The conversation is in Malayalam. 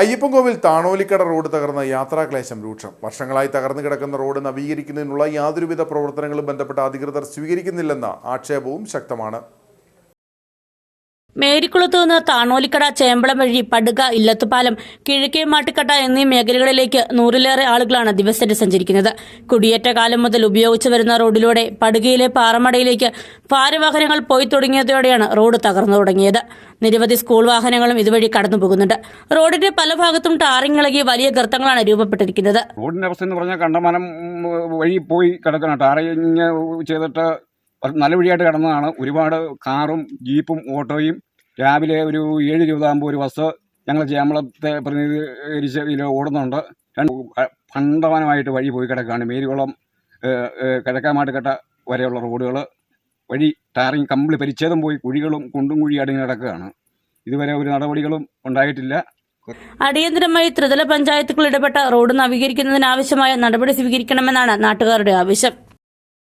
അയ്യപ്പൻകോവിൽ താണോലിക്കട റോഡ് തകർന്ന യാത്രാക്ലേശം രൂക്ഷം. വർഷങ്ങളായി തകർന്നു കിടക്കുന്ന റോഡ് നവീകരിക്കുന്നതിനുള്ള യാതൊരുവിധ പ്രവർത്തനങ്ങളും ബന്ധപ്പെട്ട അധികൃതർ സ്വീകരിക്കുന്നില്ലെന്ന ആക്ഷേപവും ശക്തമാണ്. മേരിക്കുളത്ത് നിന്ന് താണോലിക്കട ചേമ്പളം വഴി പടുക ഇല്ലത്തുപാലം കിഴക്കേ മാട്ടിക്കട്ട എന്നീ മേഖലകളിലേക്ക് നൂറിലേറെ ആളുകളാണ് ദിവസേന സഞ്ചരിക്കുന്നത്. കുടിയേറ്റ കാലം മുതൽ ഉപയോഗിച്ചു വരുന്ന റോഡിലൂടെ പടുകയിലെ പാറമടയിലേക്ക് ഭാരവാഹനങ്ങൾ പോയി തുടങ്ങിയതോടെയാണ് റോഡ് തകർന്നു തുടങ്ങിയത്. നിരവധി സ്കൂൾ വാഹനങ്ങളും ഇതുവഴി കടന്നു പോകുന്നുണ്ട്. റോഡിന്റെ പല ഭാഗത്തും ടാറിങ് ഇളകി വലിയ ഗർത്തങ്ങളാണ് രൂപപ്പെട്ടിരിക്കുന്നത്. റോഡിന്റെ അവസ്ഥ എന്ന് പറഞ്ഞാൽ കണ്ടമാനം വഴി പോയി കിടക്കണം. ടാറിങ് ചെയ്തിട്ട് നല്ല വഴിയായിട്ട് കിടന്നതാണ്. ഒരുപാട് കാറും ജീപ്പും ഓട്ടോയും രാവിലെ ഒരു ഏഴ് ഇരുപതാകുമ്പോൾ ഒരു ബസ് ഞങ്ങൾ ചേമ്പളത്തെ പ്രതിനിധീകരിച്ച് ഇതിൽ ഓടുന്നുണ്ട്. പണ്ടവനമായിട്ട് വഴി പോയി കിടക്കുകയാണ്. മേരികുളം കിഴക്കാമാട്ടുകെട്ട വരെയുള്ള റോഡുകൾ വഴി ടാറിങ് കമ്പിളി പരിച്ഛേദം പോയി കുഴികളും കുണ്ടും കുഴി അടങ്ങി കിടക്കുകയാണ്. ഇതുവരെ ഒരു നടപടികളും ഉണ്ടായിട്ടില്ല. അടിയന്തരമായി ത്രിതല പഞ്ചായത്തുകൾ ഇടപെട്ട റോഡ് നവീകരിക്കുന്നതിനാവശ്യമായ നടപടി സ്വീകരിക്കണമെന്നാണ് നാട്ടുകാരുടെ ആവശ്യം.